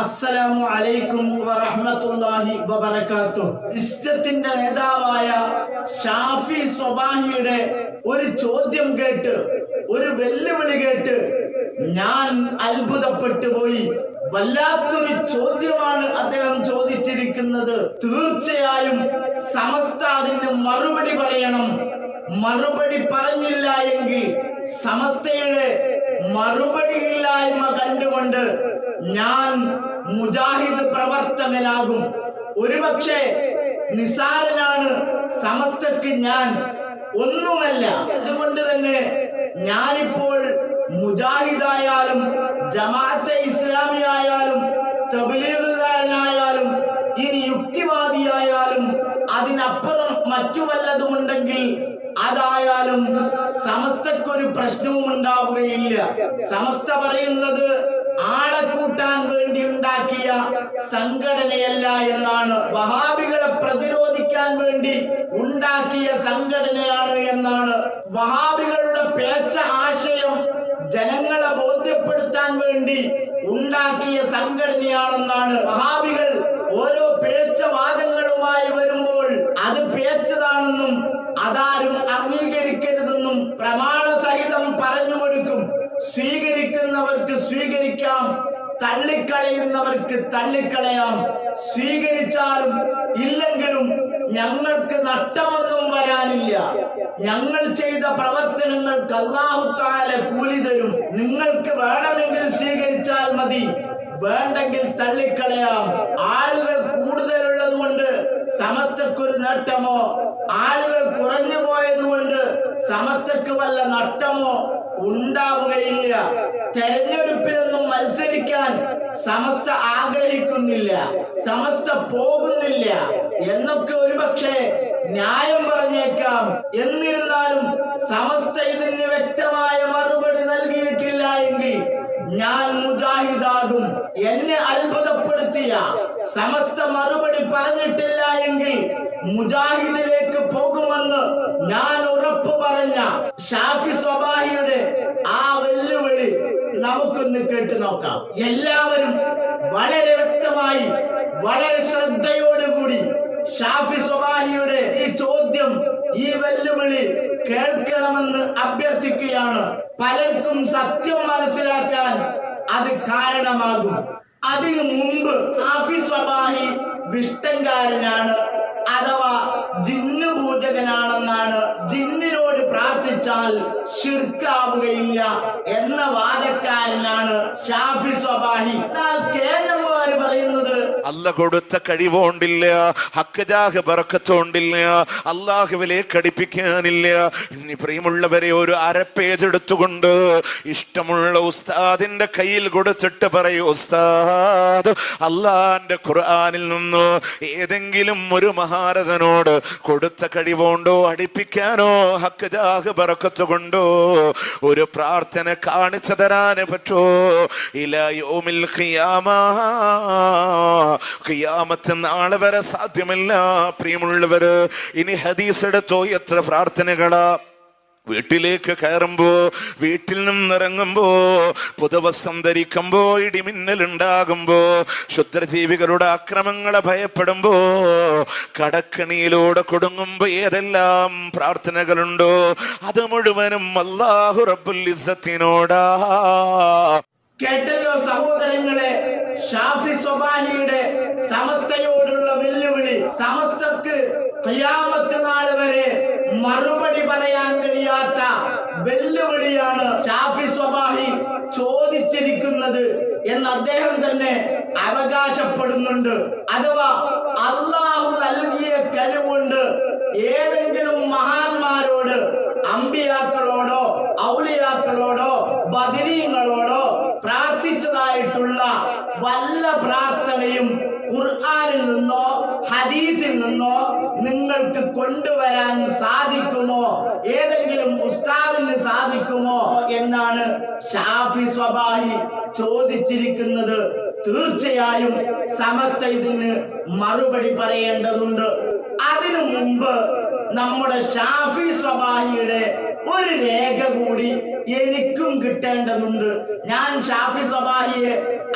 അസ്സലാമു അലൈക്കും വറഹ്മത്തുള്ളാഹി വബറകാത്തു. ഇഷ്ടത്തിന്റെ നേതാവായ ഷാഫി സ്വബാഹിയുടെ ഒരു ചോദ്യം കേട്ട് ഒരു വെല്ലുവിളി കേട്ട് ഞാൻ അത്ഭുതപ്പെട്ടു പോയി. വല്ലാത്തൊരു ചോദ്യമാണ് അദ്ദേഹം ചോദിച്ചിരിക്കുന്നത്. തീർച്ചയായും സമസ്ത അതിന് മറുപടി പറയണം. മറുപടി പറഞ്ഞില്ല എങ്കിൽ സമസ്തയുടെ മറുപടി ഇല്ലായ്മ കണ്ടുകൊണ്ട് ഞാൻ മുജാഹിദ് പ്രവർത്തകനാകും. ഒരുപക്ഷെ നിസാരനാണ് സമസ്തക്ക് ഞാൻ ഒന്നുമല്ല. അതുകൊണ്ട് തന്നെ ഞാനിപ്പോൾ മുജാഹിദായാലും ജമാഅത്തെ ഇസ്ലാമി ആയാലും തബ്ലീഗുകാരനായാലും ഇനി യുക്തിവാദിയായാലും അതിനപ്പുറം മറ്റു വല്ലതുമുണ്ടെങ്കിൽ അതായാലും സമസ്തക്കൊരു പ്രശ്നവും ഉണ്ടാവുകയില്ല സമസ്ത പറയുന്നത് ആളെ കൂട്ടാൻ വേണ്ടി ഉണ്ടാക്കിയ സംഘടനയല്ല എന്നാണ് വഹാബികളെ പ്രതിരോധിക്കാൻ വേണ്ടി ഉണ്ടാക്കിയ സംഘടനയാണ് എന്നാണ് വഹാബികളുടെ പേച്ച ആശയം ജനങ്ങളെ ബോധ്യപ്പെടുത്താൻ വേണ്ടി ഉണ്ടാക്കിയ സംഘടനയാണെന്നാണ്. വഹാബികൾ ഓരോ പേച്ച വാദങ്ങളുമായി വരുമ്പോൾ അത് പേച്ചതാണെന്നും അതാരും അംഗീകരിക്കരുതെന്നും പ്രമാണസഹിതം സഹിതം കൊടുക്കും സ്വീകരിക്കുന്നവർക്ക് സ്വീകരിക്കാം. തള്ളിക്കളയുന്നവർക്ക് തള്ളിക്കളയാം. സ്വീകരിച്ചാലും ഇല്ലെങ്കിലും ഞങ്ങൾക്ക് നഷ്ടമൊന്നും വരാനില്ല. ഞങ്ങൾ ചെയ്ത പ്രവർത്തനങ്ങൾക്ക് അള്ളാഹു താല കൂലി തരും. നിങ്ങൾക്ക് വേണമെങ്കിൽ സ്വീകരിച്ചാൽ മതി. വേണ്ടെങ്കിൽ തള്ളിക്കളയാം. ആളുകൾ കൂടുതലുള്ളത് കൊണ്ട് സമസ്തക്കൊരു നേട്ടമോ? ആളുകൾ കുറഞ്ഞു പോയത് കൊണ്ട് സമസ്തക്ക് വല്ല നഷ്ടമോ? ഉണ്ടാവുകയില്ല. തെരഞ്ഞെടുപ്പിലൊന്നും മത്സരിക്കാൻ സമസ്ത ആഗ്രഹിക്കുന്നില്ല. സമസ്ത പോകുന്നില്ല. എന്നൊക്കെ ഒരുപക്ഷെ ന്യായം പറഞ്ഞേക്കാം. എന്നിരുന്നാലും സമസ്ത ഇതിന് വ്യക്തമായ മറുപടി നൽകിയിട്ടില്ല എങ്കിൽ ഞാൻ മുജാഹിദാകും. എന്നെ അത്ഭുതപ്പെടുത്തിയ സമസ്ത മറുപടി പറഞ്ഞിട്ടില്ല എങ്കിൽ മുജാഹിദിലേക്ക് പോകുമെന്ന് ഞാൻ ഉറപ്പ് പറഞ്ഞ ഷാഫി സ്വബാഹിയുടെ ആ വെല്ലുവിളി നമുക്കൊന്ന് കേട്ടു നോക്കാം. എല്ലാവരും വളരെ വ്യക്തമായി വളരെ ശ്രദ്ധയോടുകൂടി ഷാഫി സ്വബാഹിയുടെ ഈ ചോദ്യം ഈ വെല്ലുവിളി കേൾക്കണമെന്ന് അഭ്യർത്ഥിക്കുകയാണ്. പലർക്കും സത്യം മനസ്സിലാക്കാൻ അത് കാരണമാകും. അതിനു മുമ്പ് ഷാഫി സ്വബാഹി വിഷ്ടങ്കാരനാണ് അഥവാ ജിന്നു പൂജകനാണെന്നാണ് ജിന്നിനോട് പ്രാർത്ഥിച്ചാൽ ശിർക്കാവുകയില്ല എന്ന വാദക്കാരനാണ് ഷാഫി സ്വബാഹി എന്നാൽ കേരളമാര് പറയുന്നത് അല്ല കൊടുത്ത കഴിവോണ്ടില്ല ഹക്കജാഹ് ബറക്കത്തോണ്ടില്ല അള്ളാഹുവിലേക്ക് കടിപ്പിക്കാനില്ല. ഇനി പ്രിയമുള്ളവരെ ഒരു അര പേജ് എടുത്തുകൊണ്ട് ഇഷ്ടമുള്ള ഉസ്താദിന്റെ കയ്യിൽ കൊടുത്തിട്ട് പറയൂ ഉസ്താദ് അള്ളാന്റെ ഖുർആാനിൽ നിന്ന് ഏതെങ്കിലും ഒരു മഹാരഥനോട് കൊടുത്ത കഴിവോണ്ടോ അടിപ്പിക്കാനോ ഹക്കജാഹ് ബറക്കത്ത് കൊണ്ടോ ഒരു പ്രാർത്ഥന കാണിച്ചു തരാൻ പറ്റോ. ഇല യോമിൽ ഖിയാമാ. ഖിയാമത്ത് നാളെ വരെ സാധ്യമല്ല. പ്രിയമുള്ളവര് ഇനി ഹദീസ് എടുത്തോ? എത്ര പ്രാർത്ഥനകളാ? വീട്ടിലേക്ക് കയറുമ്പോ വീട്ടിൽ നിന്നിറങ്ങുമ്പോ പുതുവസം ധരിക്കുമ്പോ ഇടിമിന്നലുണ്ടാകുമ്പോ ക്ഷുദ്രജീവികളുടെ അക്രമങ്ങളെ ഭയപ്പെടുമ്പോ കടക്കണിയിലൂടെ കൊടുങ്ങുമ്പോ ഏതെല്ലാം പ്രാർത്ഥനകളുണ്ടോ? അത് മുഴുവനും അല്ലാഹു റബ്ബുൽ ഇസ്സത്തിനോടാ കേട്ടല്ലോ സഹോദരങ്ങളെ ഷാഫി സ്വബാഹിയുടെ സമസ്തയോടുള്ള വെല്ലുവിളി ഖിയാമത്ത് നാൾ വരെ മറുപടി പറയാൻ കഴിയാത്ത വെല്ലുവിളിയാണ് ഷാഫി സ്വബാഹി ചോദിച്ചിരിക്കുന്നത് എന്ന് അദ്ദേഹം തന്നെ അവകാശപ്പെടുന്നുണ്ട്. അഥവാ അള്ളാഹു നൽകിയ കഴിവുണ്ട്. ഏതെങ്കിലും മഹാന്മാരോട് അമ്പിയാക്കളോടോ ഔലിയാക്കളോടോ ബദിരീങ്ങളോടോ പ്രാർത്ഥിച്ചതായിട്ടുള്ള വല്ല ഹദീസിൽ നിന്നോ നിങ്ങൾക്ക് കൊണ്ടുവരാൻ സാധിക്കുമോ? ഏതെങ്കിലും ഉസ്താദിന് സാധിക്കുമോ എന്നാണ് ഷാഫി സ്വബാഹി ചോദിച്ചിരിക്കുന്നത്. തീർച്ചയായും സമസ്ത ഇതിന് മറുപടി പറയേണ്ടതുണ്ട്. അതിനു മുമ്പ് നമ്മുടെ ഷാഫി സ്വബാഹിയുടെ ഒരു രേഖ കൂടി എനിക്കും കിട്ടേണ്ടതുണ്ട്. ഞാൻ ഷാഫി സബാഹിയെ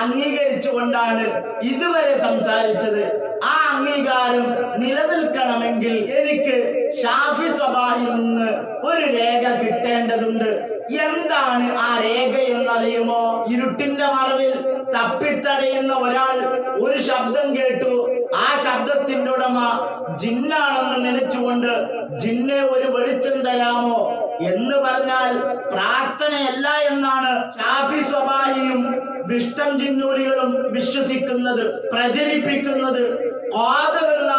അംഗീകരിച്ചുകൊണ്ടാണ് ഇതുവരെ സംസാരിച്ചത്. അംഗീകാരം നിലനിൽക്കണമെങ്കിൽ എനിക്ക് ഷാഫി സഭയിൽ നിന്ന് ഒരു രേഖ കിട്ടേണ്ടതുണ്ട്. എന്താണ് ആ രേഖ എന്നറിയുമോ? ഇരുട്ടിന്റെ മറവിൽ തപ്പിത്തടയുന്ന ഒരാൾ ഒരു ശബ്ദം കേട്ടു. ശബ്ദത്തിന്റെ ഉടമ ജിന്നാണെന്ന് നനച്ചുകൊണ്ട് ജിന്നെ ഒരു വെളിച്ചം തരാമോ എന്ന് പറഞ്ഞാൽ പ്രാർത്ഥനയല്ല എന്നാണ് ഷാഫി സ്വഭായിയും വിഷ്ടം ജിന്നൂരികളും വിശ്വസിക്കുന്നത് പ്രചരിപ്പിക്കുന്നത്. എന്ന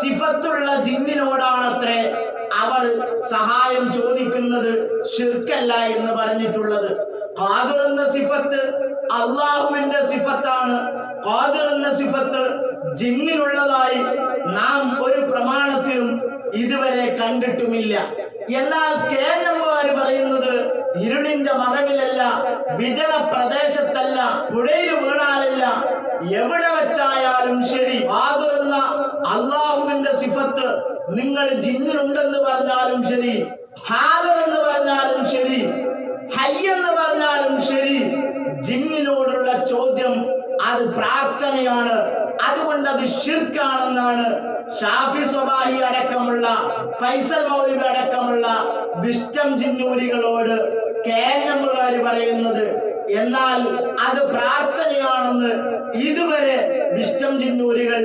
സിഫത്തുള്ള ജിന്നിനോടാണത്രേ അവർ സഹായം ചോദിക്കുന്നത് ഷിർക്കല്ല എന്ന് പറഞ്ഞിട്ടുള്ളത്. ഖാദിർ എന്ന സിഫത്ത് അള്ളാഹുവിന്റെ സിഫത്താണ്. ഖാദിർ എന്ന സിഫത്ത് ജിന്നിനുള്ളതായി നാം ഒരു പ്രമാണത്തിലും ഇതുവരെ കണ്ടിട്ടുമില്ല. എന്നാൽ കേരളമാർ പറയുന്നത് ഇരുളിന്റെ മറവിലല്ല വിജന പ്രദേശത്തല്ല പുഴയിൽ വീണാലല്ല എവിടെ വെച്ചായാലും ശരി. വാതുറന്ന അള്ളാഹുവിന്റെ സിഫത്ത് നിങ്ങൾ ജിന്നിലുണ്ടെന്ന് പറഞ്ഞാലും ശരി ഹാദർ എന്ന് പറഞ്ഞാലും ശരി ഹൈ എന്ന് പറഞ്ഞാലും ശരി ജിന്നിനോടുള്ള ചോദ്യം അത് പ്രാർത്ഥനയാണ്. അതുകൊണ്ട് അത് ഷിർക്കാണെന്നാണ് ഷാഫി സ്വബാഹി അടക്കമുള്ള ഫൈസൽ മൗലിബ് അടക്കമുള്ള വിഷ്ടം ജിന്നൂരികളോട് കേരളമുകാർ പറയുന്നത് എന്നാൽ അത് പ്രാർത്ഥനയാണെന്ന് ഇതുവരെ വിഷ്ടം ജിന്നൂരികൾ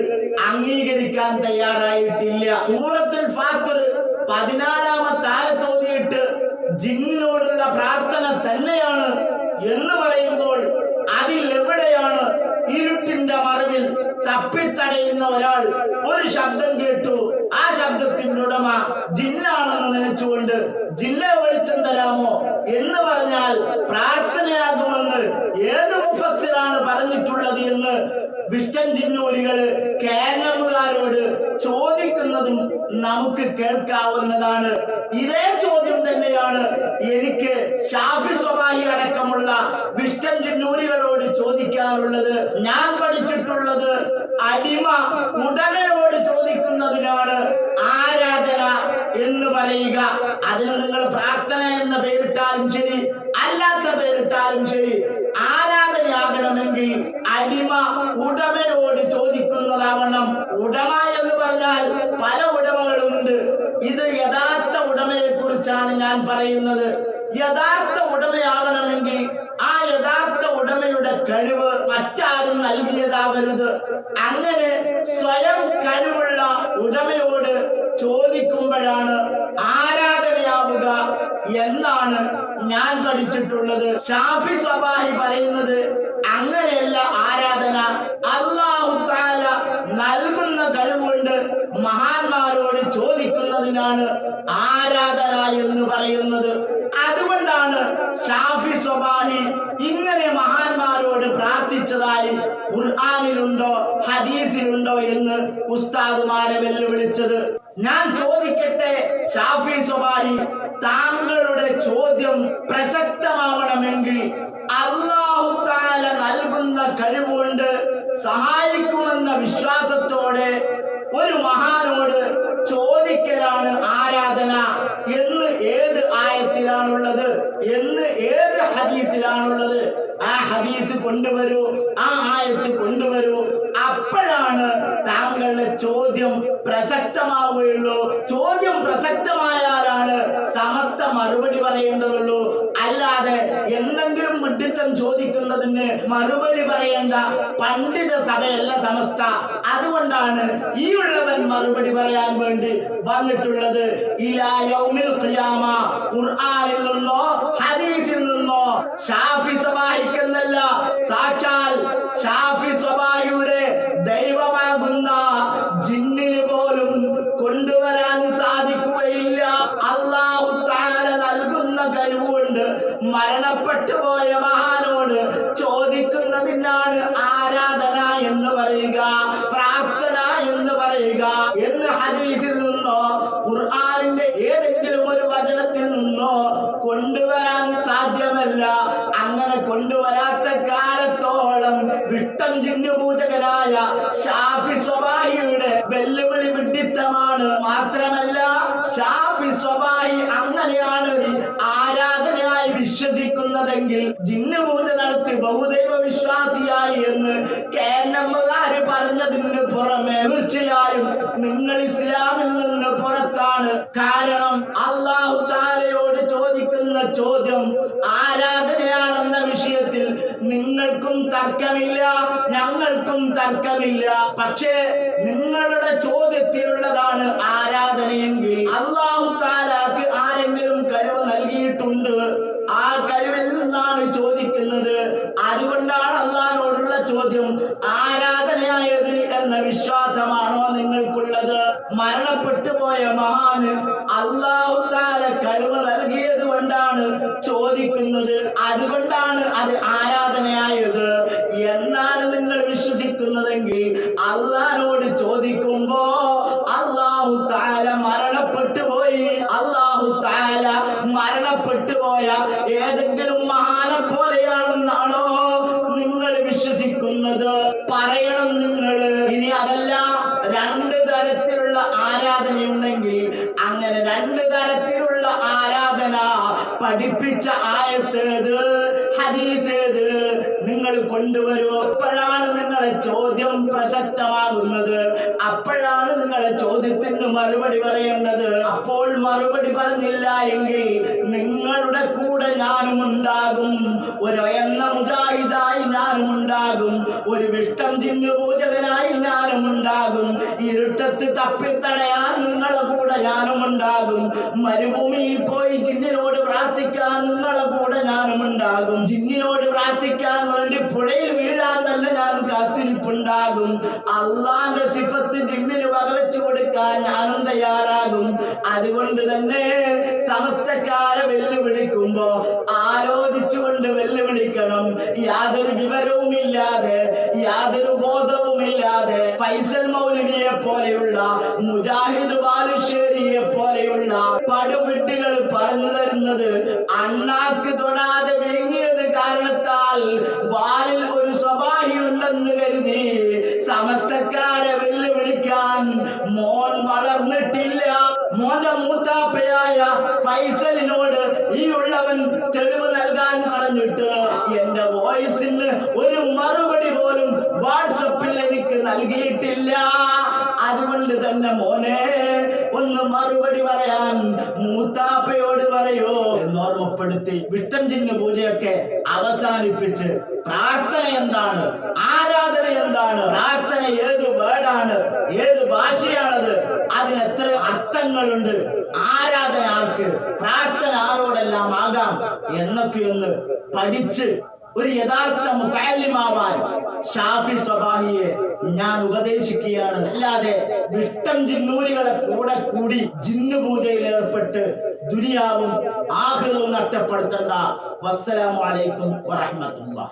അംഗീകരിക്കാൻ തയ്യാറായിട്ടില്ല. സൂറത്തുൽ ഫാത്തർ പതിനാലാമത്തെ ആയത്തോതിയിട്ട് ജിന്നിനോടുള്ള പ്രാർത്ഥന തന്നെയാണ് എന്ന് പറയുമ്പോൾ അതിൽ എവിടെയാണ് ഇരുട്ടിന്റെ മറവിൽ തപ്പിത്തടയുന്ന ഒരാൾ? ഒരു ശബ്ദം കേട്ടു. ആ ശബ്ദത്തിന്റെ ഉടമ ജിന്നാണെന്ന് നനച്ചുകൊണ്ട് ജില്ല വെളിച്ചം തരാമോ? എന്ന് പറഞ്ഞാൽ പ്രാർത്ഥനയാകുമെന്ന് ഏത് മുഫസ്സിറാണ് പറഞ്ഞിട്ടുള്ളത് എന്ന് വിഷ്ടൻ ജിന്നൂരികൾ കേരളമുകാരോട് ചോദിക്കുന്നതും നമുക്ക് കേൾക്കാവുന്നതാണ്. ഇതേ ചോദ്യം തന്നെയാണ് എനിക്ക് ഷാഫി സ്വഭായി അടക്കമുള്ള വിഷ്ടം ചിന്നൂരികളോട് ചോദിക്കാറുള്ളത് ഞാൻ പഠിച്ചിട്ടുള്ളത് അടിമ ഉടമയോട് ചോദിക്കുന്നതിനാണ് ആരാധന എന്ന് പറയുക. അതിന് നിങ്ങൾ പ്രാർത്ഥന എന്ന പേരിട്ടാലും ശരി അല്ലാത്ത പേരിട്ടാലും ശരി ആരാധനയാകണമെങ്കിൽ അടിമ ഉടമയോട് ചോദിക്കുന്നതാവണം. ഉടമ എന്ന് പറഞ്ഞാൽ പല ഉടമകളുണ്ട് ഇത് യഥാർത്ഥ ഉടമയെ കുറിച്ചാണ് ഞാൻ പറയുന്നത് യഥാർത്ഥ ഉടമയാകണമെങ്കിൽ ആ യഥാർത്ഥ ഉടമയുടെ കഴിവ് മറ്റാരും നൽകിയതാവരുത്. അങ്ങനെ സ്വയം കഴിവുള്ള ഉടമയോട് ചോദിക്കുമ്പോഴാണ് ആരാധനയാവുക എന്നാണ് ഞാൻ പഠിച്ചിട്ടുള്ളത്. ഷാഫി സബാഹി പറയുന്നത് അങ്ങനെയല്ല ആരാധന. അള്ളാഹു താല നൽകുന്ന കഴിവുകൊണ്ട് മഹാന്മാരോട് ചോദിക്കുന്നതിനാണ് ആരാധന എന്ന് പറയുന്നത്. അതുകൊണ്ടാണ് ഷാഫി സ്വബാനി ഇങ്ങനെ മഹാന്മാരോട് പ്രാർത്ഥിച്ചതായി ഖുർആാനിലുണ്ടോ ഹദീസിലുണ്ടോ എന്ന് ഉസ്താദുമാരെ വെല്ലുവിളിച്ചത് ഞാൻ ചോദിക്കട്ടെ ഷാഫി സ്വബാനി താങ്കളുടെ ചോദ്യം പ്രസക്തമാവണമെങ്കിൽ അള്ളാഹു താല നൽകുന്ന കഴിവുകൊണ്ട് സഹായിക്കുമെന്ന വിശ്വാസത്തോടെ ഒരു മഹാനോട് ചോദിക്കലാണ് ആരാധന എന്ന് ഏത് ആയത്തിലാണുള്ളത് എന്ന് ഏത് ഹദീസിലാണുള്ളത് ആ ഹദീസ് കൊണ്ടുവരൂ ആ ആയത്ത് കൊണ്ടുവരൂ. അപ്പോഴാണ് താങ്കളുടെ ചോദ്യം പ്രസക്തമാവുകയുള്ളൂ ചോദ്യം പ്രസക്തമായാലാണ് സമസ്ത മറുപടി പറയേണ്ടതുള്ളൂ അല്ലാതെ എന്തെങ്കിലും വിഡിത്തം ചോദിക്കുന്നതിന് മറുപടി പറയേണ്ട പണ്ഡിത സഭയല്ല സമസ്ത. അതുകൊണ്ടാണ് ഈ ഉള്ളവൻ മറുപടി പറയാൻ വേണ്ടി വന്നിട്ടുള്ളത്. ഖുർആനിൽ നിന്നോ ഹദീസിൽ നിന്നോ. ഷാഫി സബാഹിക്കെന്നല്ല സാക്ഷാൽ ഷാഫി സബാഹിയുടെ ദൈവമാകുന്ന മരണപ്പെട്ടു പോയ മഹാനോട് ചോദിക്കുന്നതിനാണ് ആരാധന എന്ന് പറയുക പ്രാർത്ഥന എന്ന് പറയുക. എന്ന് ഹദീസിൽ നിന്നോ ഖുർആാനിന്റെ ഏതെങ്കിലും ഒരു വചനത്തിൽ നിന്നോ കൊണ്ടുവരാൻ സാധ്യമല്ല. അങ്ങനെ കൊണ്ടുവരാത്ത കാലത്തോളം വിട്ടം ചിന്നു പൂജകനായ ഷാഫി സ്വബാഹിയുടെ വെല്ലുവിളി വിഡിത്തമാണ്. മാത്രമല്ല ഷാഫി സ്വബാഹി അങ്ങനെയാണ് ജിന്നു പൂജ നടത്തി ബഹുദൈവ വിശ്വാസിയായി പറഞ്ഞതിന് പുറമെ തീർച്ചയായും നിങ്ങൾ ഇസ്ലാമിൽ നിന്ന് പുറത്താണ്. കാരണം അള്ളാഹു താലയോട് ചോദിക്കുന്ന ചോദ്യം ആരാധനയാണെന്ന വിഷയത്തിൽ നിങ്ങൾക്കും തർക്കമില്ല ഞങ്ങൾക്കും തർക്കമില്ല. പക്ഷേ നിങ്ങളുടെ ചോദ്യത്തിലുള്ളതാണ് ആരാധനയെങ്കിൽ അള്ളാഹു താലാക്ക് ആരെങ്കിലും കഴിവ് നൽകിയിട്ടുണ്ട്. ആ കഴിവിൽ നിന്നാണ് ചോദിക്കുന്നത്. അതുകൊണ്ടാണ് അള്ളഹാനോടുള്ള ചോദ്യം ആരാധനയായത് എന്ന വിശ്വാസമാണോ നിങ്ങൾക്കുള്ളത്? മരണപ്പെട്ടു പോയ മഹാന് അള്ളാഹു താല കഴിവ് നൽകിയത് കൊണ്ടാണ് ചോദിക്കുന്നത്. അതുകൊണ്ടാണ് അത് ആരാധനയായത്. എന്നാണ് നിങ്ങൾ വിശ്വസിക്കുന്നതെങ്കിൽ രണ്ട് തരത്തിലുള്ള ആരാധന പഠിപ്പിച്ച ആയത്തേത് ഹദീസേത് നിങ്ങൾ കൊണ്ടുവരൂ. അപ്പോഴാണ് നിങ്ങളെ ചോദ്യം പ്രസക്തമാകുന്നത്. അപ്പോഴാണ് നിങ്ങളെ ചോദ്യത്തിന് മറുപടി പറയേണ്ടത്. അപ്പോൾ മറുപടി പറഞ്ഞില്ല എങ്കിൽ നിങ്ങളുടെ കൂടെ ഞാനും ഉണ്ടാകും. ഒരു എന്ന മുജാഹിദായി ഞാനും ഉണ്ടാകും. ഒരു വിഷ്ടം ചിന്നു പൂജകനായി ഞാനും ഉണ്ടാകും. ഇരുട്ടത്ത് തപ്പിത്തടയാൻ നിങ്ങളെ കൂടെ ഞാനും ഉണ്ടാകും മരുഭൂമിയിൽ പോയി ജിന്നിനോട് പ്രാർത്ഥിക്കാൻ നിങ്ങളെ കൂടെ ഞാനും ഉണ്ടാകും ജിന്നിനോട് പ്രാർത്ഥിക്കാൻ വേണ്ടി പുഴയിൽ വീഴാൻ തന്നെ ഞാൻ കാത്തിരിപ്പുണ്ടാകും. അള്ളാന്റെ സിഫത്ത് ജിന്നിന് വകവെച്ചു കൊടുക്കാൻ ഞാനും തയ്യാറാകും. അതുകൊണ്ട് തന്നെ സമസ്തക്കാരെ വെല്ലുവിളിക്കുമ്പോ ആലോചിച്ചുകൊണ്ട് വെല്ലുവിളിക്കണം. യാതൊരു വിവരവും ഇല്ലാതെ യാതൊരു ബോധവും ഇല്ലാതെ ഫൈസൽ മൗലവിയെ പോലെയുള്ള മുജാഹിദ് ബാലുശ്ശേരിയെ പോലെയുള്ള പടുവിട്ടുകൾ പറഞ്ഞു തരുന്നത് അണ്ണാക്ക് തൊടാതെ വിഴുങ്ങിയത് കാരണത്താൽ വാലിൽ ഫൈസലിനോട് ഈ ഉള്ളവൻ തെളിവ് നൽകാൻ പറഞ്ഞിട്ട് എന്റെ വോയിസിന് ഒരു മറുപടി പോലും വാട്സപ്പിൽ എനിക്ക് നൽകിയിട്ടില്ല. അതുകൊണ്ട് തന്നെ മോനെ ഒന്ന് മറുപടി പറയാൻ മൂത്താപ്പയോട് പറയോ. എന്ന് ഓർമ്മപ്പെടുത്തി വിട്ടം ചിഹ്ന പൂജയൊക്കെ അവസാനിപ്പിച്ച് പ്രാർത്ഥന എന്താണ്? ആരാധന എന്താണ്? പ്രാർത്ഥന ഏത് വേർഡാണ്? ഏത് എത്ര അർത്ഥങ്ങളുണ്ട് ആരാധന ആർക്ക് പ്രാർത്ഥന ആരോടെല്ലാം ആകാം എന്നൊക്കെയൊന്ന് പഠിച്ച് ഒരു യഥാർത്ഥ മുത്താലിമാവാൻ ഷാഫി സ്വഭാഹിയെ ഞാൻ ഉപദേശിക്കുകയാണ്. അല്ലാതെ വിഷ്ടം ജിന്നൂരികളെ കൂടെ കൂടി ജിന്നു പൂജയിൽ ഏർപ്പെട്ട് ദുനിയാവും ആഹൃതവും നഷ്ടപ്പെടുത്തണ്ട. വസ്സലാമലൈക്കും വറഹമത്തുള്ള